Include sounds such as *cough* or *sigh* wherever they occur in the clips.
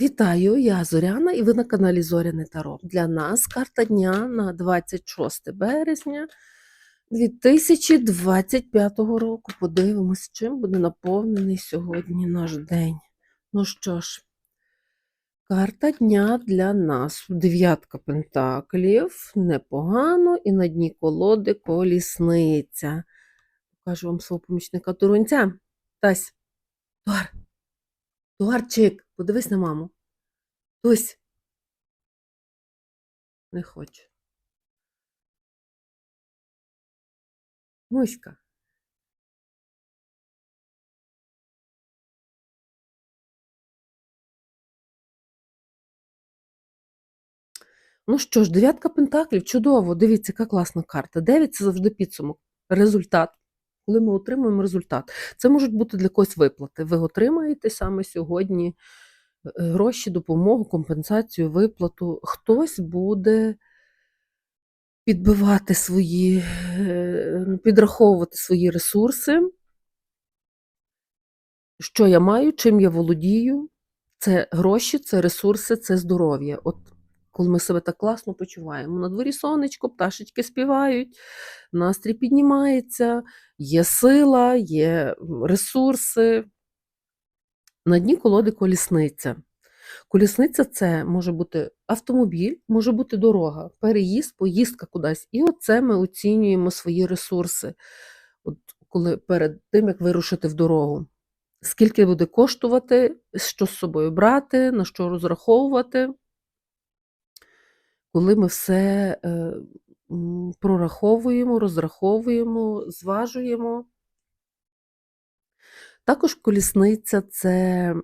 Вітаю, я Зоряна, і ви на каналі Зоряне Таро. Для нас карта дня на 26 березня 2025 року. Подивимось, чим буде наповнений сьогодні наш день. Ну що ж, карта дня для нас. Дев'ятка пентаклів, непогано, і на дні колоди колісниця. Покажу вам свого помічника Турунця. Тась, Туар, Туарчик, подивись на маму. Тусь. Не хоче. Муська. Ну що ж, дев'ятка пентаклів, чудово. Дивіться, яка класна карта. Дев'ять це завжди підсумок. Результат. Коли ми отримуємо результат. Це можуть бути для когось виплати. Ви отримаєте саме сьогодні гроші, допомогу, компенсацію, виплату. Хтось буде підбивати свої, е, підраховувати свої ресурси. Що я маю, чим я володію. Це гроші, це ресурси, це здоров'я. От коли ми себе так класно почуваємо. На дворі сонечко, пташечки співають, настрій піднімається, є сила, є ресурси. На дні колоди колісниця. Колісниця це може бути автомобіль, може бути дорога, переїзд, поїздка кудись. І оце ми оцінюємо свої ресурси, От коли перед тим, як вирушити в дорогу. Скільки буде коштувати, що з собою брати, на що розраховувати коли ми все е, прораховуємо, розраховуємо, зважуємо. Також колісниця це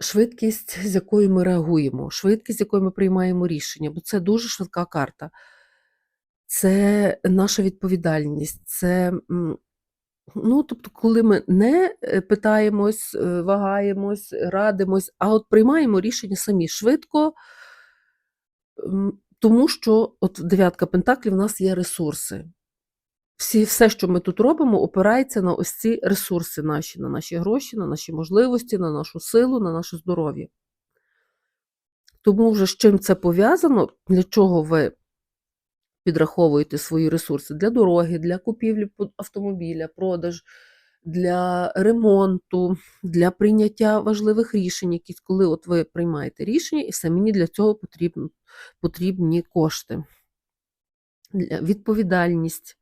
швидкість, з якою ми реагуємо, швидкість, з якою ми приймаємо рішення, бо це дуже швидка карта. Це наша відповідальність. Це, ну, тобто, коли ми не е, питаємось, е, вагаємось, радимось, а от приймаємо рішення самі швидко. Тому що от дев'ятка пентаклів у нас є ресурси. Всі, Все, що ми тут робимо, опирається на ось ці ресурси наші, на наші гроші, на наші можливості, на нашу силу, на наше здоров'я. Тому вже з чим це пов'язано, для чого ви підраховуєте свої ресурси для дороги, для купівлі автомобіля, продаж для ремонту, для прийняття важливих рішень, якісь, коли от ви приймаєте рішення, і мені для цього потрібно, потрібні кошти, відповідальність.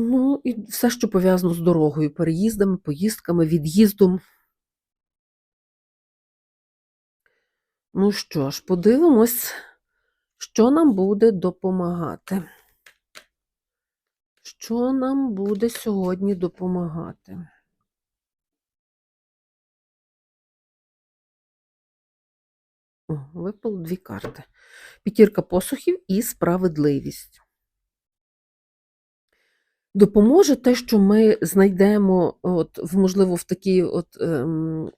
Ну, і все, що пов'язано з дорогою, переїздами, поїздками, від'їздом. Ну що ж, подивимось, що нам буде допомагати що нам буде сьогодні допомагати? О, випало дві карти. П'ятірка посухів і справедливість. Допоможе те, що ми знайдемо, от, можливо, в такій от, ем,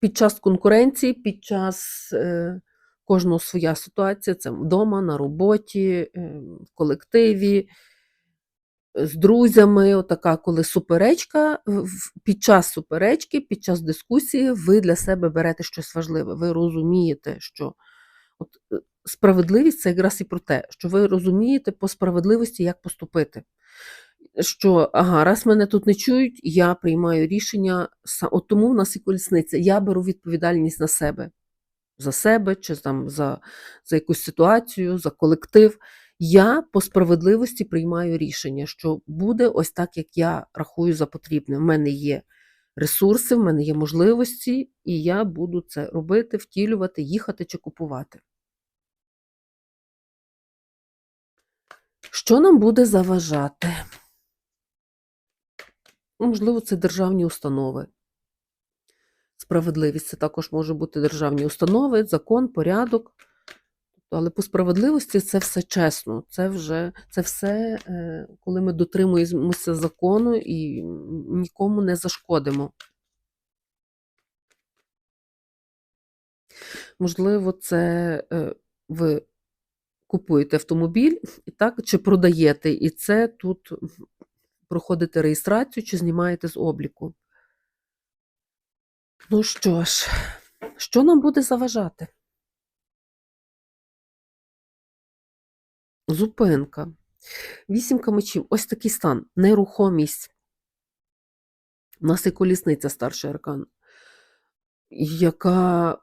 під час конкуренції, під час е, кожного своя ситуація, це вдома, на роботі, е, в колективі з друзями, отака, коли суперечка, під час суперечки, під час дискусії, ви для себе берете щось важливе. Ви розумієте, що от е, справедливість це якраз і про те, що ви розумієте по справедливості, як поступити. Що, ага, раз мене тут не чують, я приймаю рішення, от тому в нас і колісниця. Я беру відповідальність на себе, за себе, чи там за, за якусь ситуацію, за колектив. Я по справедливості приймаю рішення, що буде ось так, як я рахую за потрібне. В мене є ресурси, в мене є можливості, і я буду це робити, втілювати, їхати чи купувати. Що нам буде заважати? Можливо, це державні установи. Справедливість це також може бути державні установи, закон, порядок. Але по справедливості це все чесно. Це вже це все, е, коли ми дотримуємося закону і нікому не зашкодимо. Можливо, це е, ви купуєте автомобіль і так, чи продаєте, і це тут проходите реєстрацію, чи знімаєте з обліку. Ну що ж, що нам буде заважати? Зупинка. Вісімка мечів. Ось такий стан. Нерухомість. У нас і колісниця старший аркан, яка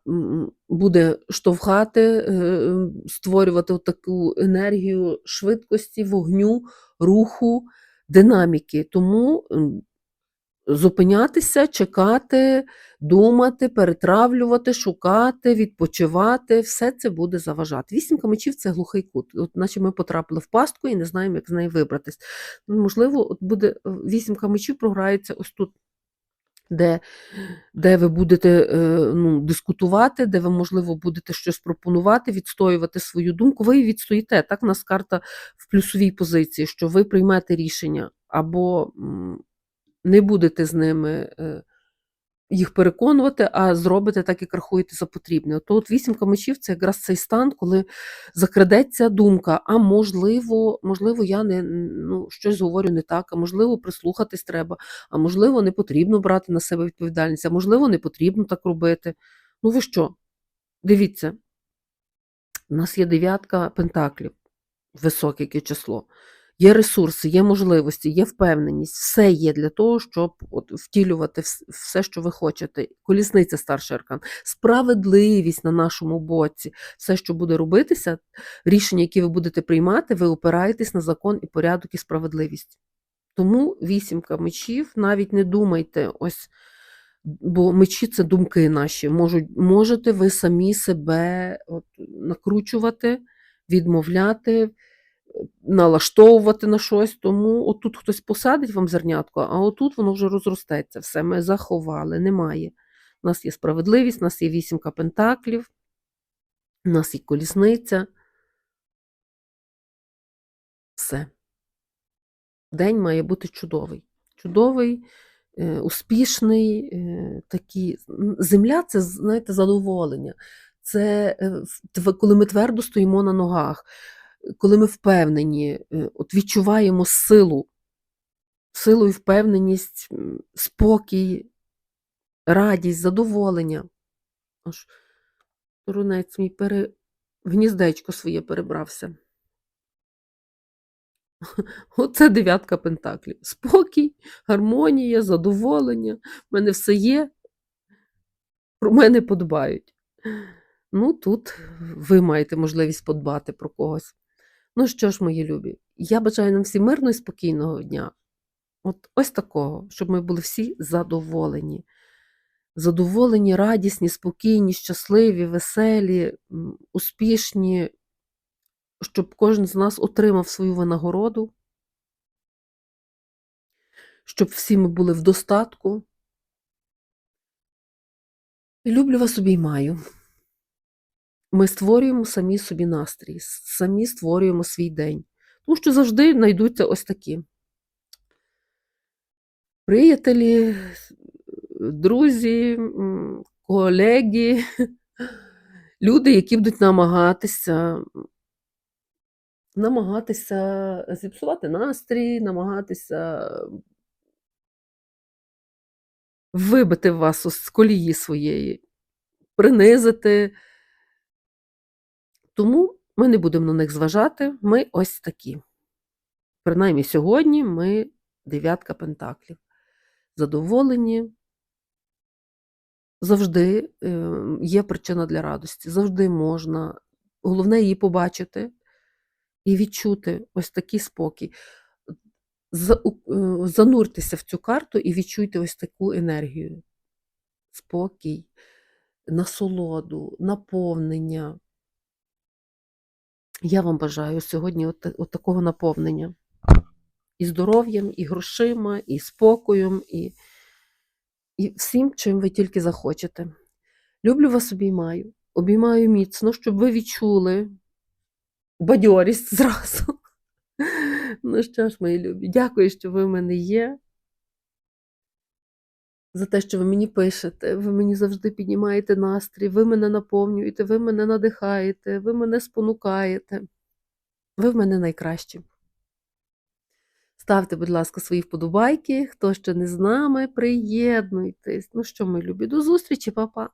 буде штовхати, е, створювати таку енергію швидкості, вогню, руху, динаміки. Тому зупинятися, чекати, думати, перетравлювати, шукати, відпочивати, все це буде заважати. Вісімка мечів це глухий кут. От наче ми потрапили в пастку і не знаємо, як з неї вибратись. Можливо, от буде е, вісімка мечів програється ось тут. Де, де ви будете е, ну, дискутувати, де ви, можливо, будете щось пропонувати, відстоювати свою думку, ви відстоїте. Так, у нас карта в плюсовій позиції, що ви приймете рішення або не будете з ними е, їх переконувати, а зробите так, як рахуєте за потрібне. То от вісімка мечів це якраз цей стан, коли закрадеться думка, а можливо, можливо, я не ну, щось говорю не так, а можливо, прислухатись треба, а можливо, не потрібно брати на себе відповідальність, а можливо, не потрібно так робити. Ну ви що? Дивіться, у нас є дев'ятка пентаклів, високе яке число. Є ресурси, є можливості, є впевненість, все є для того, щоб от втілювати все, що ви хочете. Колісниця старший аркан, справедливість на нашому боці, все, що буде робитися, рішення, які ви будете приймати, ви опираєтесь на закон і порядок і справедливість. Тому вісімка мечів, навіть не думайте, ось, бо мечі це думки наші. Можуть, можете ви самі себе от, накручувати, відмовляти налаштовувати на щось, тому отут хтось посадить вам зернятко, а отут воно вже розростеться. Все, ми заховали, немає. У нас є справедливість, у нас є вісімка пентаклів, у нас є колісниця. Все. День має бути чудовий. Чудовий, е, успішний, е, такий. Земля це, знаєте, задоволення. Це е, коли ми твердо стоїмо на ногах, коли ми впевнені, е, от відчуваємо силу, силу і впевненість, спокій, радість, задоволення. Аж Турунець мій пере... в гніздечко своє перебрався. *laughs* Оце дев'ятка пентаклів. Спокій, гармонія, задоволення. В мене все є. Про мене подбають. Ну, тут ви маєте можливість подбати про когось. Ну що ж, мої любі, я бажаю нам всім мирного і спокійного дня. От ось такого, щоб ми були всі задоволені. Задоволені, радісні, спокійні, щасливі, веселі, успішні, щоб кожен з нас отримав свою винагороду, щоб всі ми були в достатку. І люблю вас обіймаю. Ми створюємо самі собі настрій, самі створюємо свій день. Тому що завжди знайдуться ось такі приятелі, друзі, колеги, *laughs* люди, які будуть намагатися, намагатися зіпсувати настрій, намагатися вибити вас з колії своєї, принизити. Тому ми не будемо на них зважати, ми ось такі. Принаймні сьогодні ми дев'ятка пентаклів. Задоволені. Завжди е, є причина для радості, завжди можна. Головне її побачити і відчути ось такий спокій. Е, Зануртеся в цю карту і відчуйте ось таку енергію. Спокій, насолоду, наповнення. Я вам бажаю сьогодні от, от такого наповнення. І здоров'ям, і грошима, і спокоєм, і, і всім, чим ви тільки захочете. Люблю вас, обіймаю. Обіймаю міцно, щоб ви відчули бадьорість *laughs* зразу. Ну що ж, мої любі, дякую, що ви в мене є. За те, що ви мені пишете, ви мені завжди піднімаєте настрій, ви мене наповнюєте, ви мене надихаєте, ви мене спонукаєте. Ви в мене найкращі. Ставте, будь ласка, свої вподобайки. Хто ще не з нами, приєднуйтесь. Ну що, ми любі, до зустрічі, па-па!